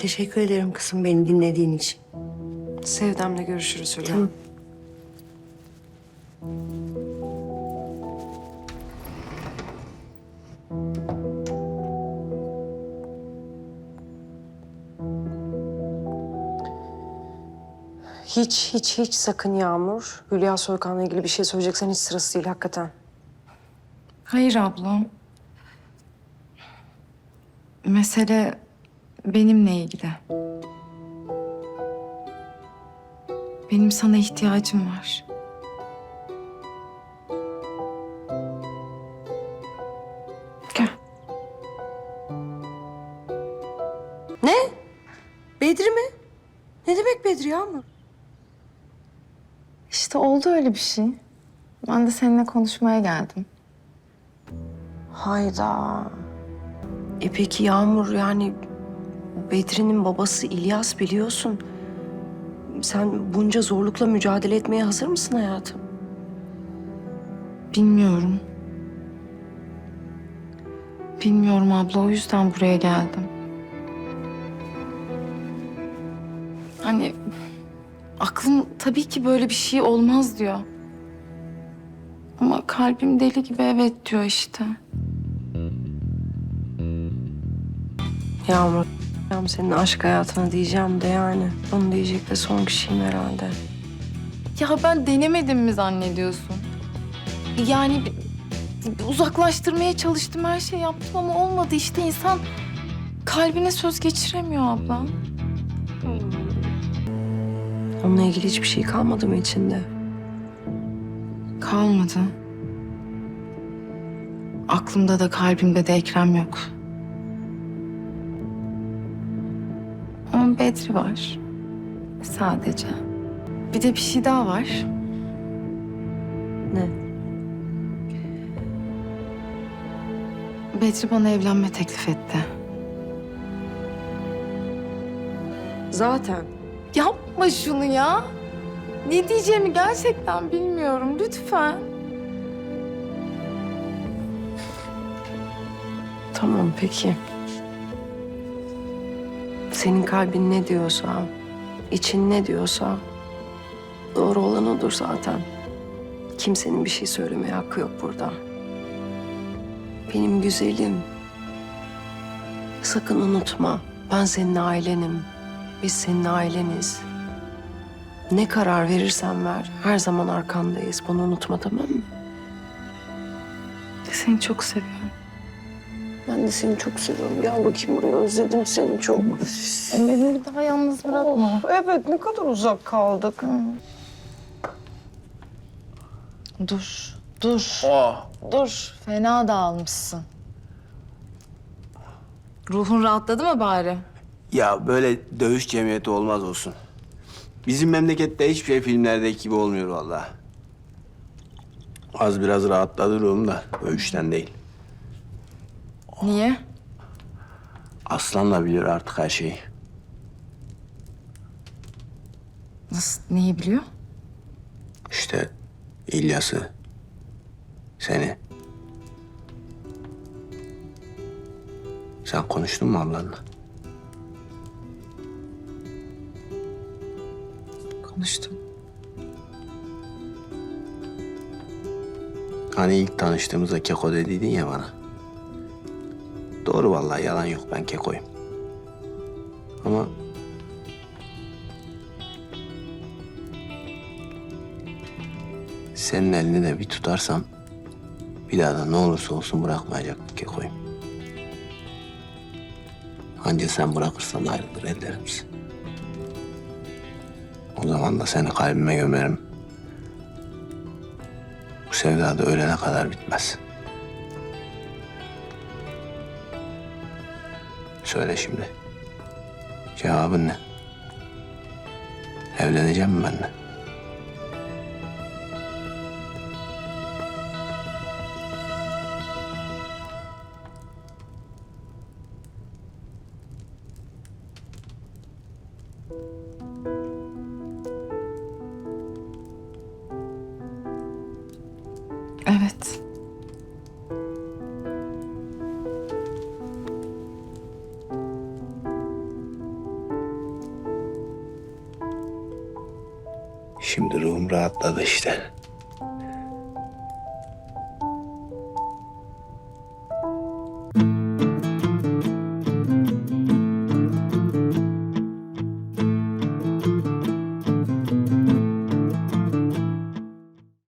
Teşekkür ederim kızım beni dinlediğin için. Sevdam'la görüşürüz Hülya. Tamam. Hiç hiç hiç sakın Yağmur. Hülya Soykan'la ilgili bir şey söyleyeceksen hiç sırası değil hakikaten. Hayır ablam. Mesele benimle ilgili. Benim sana ihtiyacım var. Gel. Ne? Bedri mi? Ne demek Bedri Yağmur? İşte oldu öyle bir şey. Ben de seninle konuşmaya geldim. Hayda. E peki Yağmur yani Bedri'nin babası İlyas biliyorsun. Sen bunca zorlukla mücadele etmeye hazır mısın hayatım? Bilmiyorum. Bilmiyorum abla o yüzden buraya geldim. Hani aklım tabii ki böyle bir şey olmaz diyor. Ama kalbim deli gibi evet diyor işte. Yağmur, Yağmur senin aşk hayatına diyeceğim de yani. Onu diyecek de son kişiyim herhalde. Ya ben denemedim mi zannediyorsun? Yani uzaklaştırmaya çalıştım her şey yaptım ama olmadı işte insan kalbine söz geçiremiyor abla. Onunla ilgili hiçbir şey kalmadı mı içinde? Kalmadı. Aklımda da kalbimde de Ekrem yok. Bedri var. Sadece. Bir de bir şey daha var. Ne? Bedri bana evlenme teklif etti. Zaten. Yapma şunu ya. Ne diyeceğimi gerçekten bilmiyorum. Lütfen. Tamam peki. Senin kalbin ne diyorsa, için ne diyorsa doğru olan odur zaten. Kimsenin bir şey söylemeye hakkı yok burada. Benim güzelim. Sakın unutma. Ben senin ailenim. Biz senin aileniz. Ne karar verirsen ver. Her zaman arkandayız. Bunu unutma tamam mı? Seni çok seviyorum. Ben de seni çok seviyorum. Gel bakayım buraya. Özledim seni çok. Beni bir daha yalnız bırakma. Evet ne kadar uzak kaldık. Dur, dur, Oh. dur. Fena dağılmışsın. Ruhun rahatladı mı bari? Ya böyle dövüş cemiyeti olmaz olsun. Bizim memlekette hiçbir şey filmlerdeki gibi olmuyor vallahi. Az biraz rahatladı ruhum da dövüşten değil. Niye? Aslanla bilir artık her şeyi. Nasıl, neyi biliyor? İşte İlyas'ı, seni. Sen konuştun mu ablanla? Konuştum. Hani ilk tanıştığımızda keko dediydin ya bana. Doğru vallahi yalan yok ben kekoyum. Ama senin elini de bir tutarsam bir daha da ne olursa olsun bırakmayacak kekoyum. Anca sen bırakırsan ayrılır ellerimiz. O zaman da seni kalbime gömerim. Bu sevda da ölene kadar bitmez. Söyle şimdi. Cevabın ne? Evleneceğim mi benimle? Evet. Şimdi ruhum rahatladı işte.